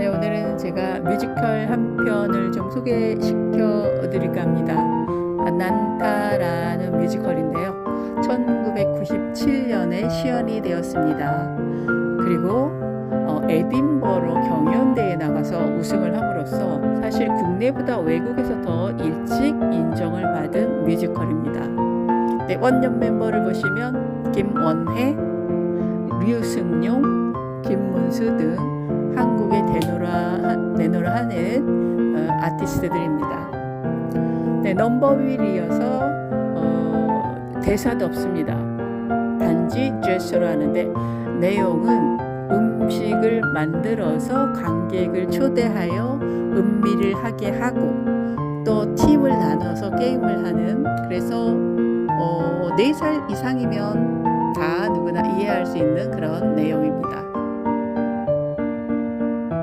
네, 오늘은 제가 뮤지컬 한 편을 좀 소개시켜 드릴까 합니다. 난타라는 뮤지컬인데요. 1997년에 시연이 되었습니다. 그리고 어, 에딘버러 경연대회에 나가서 우승을 함으로써 사실 국내보다 외국에서 더 일찍 인정을 받은 뮤지컬입니다. 네, 원년 멤버를 보시면 김원혜, 류승용, 김문수 등 대노라, 내노라 하는 어, 아티스트들입니다. 네, 넘버 윌이어서 어, 대사도 없습니다. 단지 제스로 하는데 내용은 음식을 만들어서 관객을 초대하여 음미를 하게 하고 또 팀을 나눠서 게임을 하는 그래서 어, 4살 이상이면 다 누구나 이해할 수 있는 그런 내용입니다.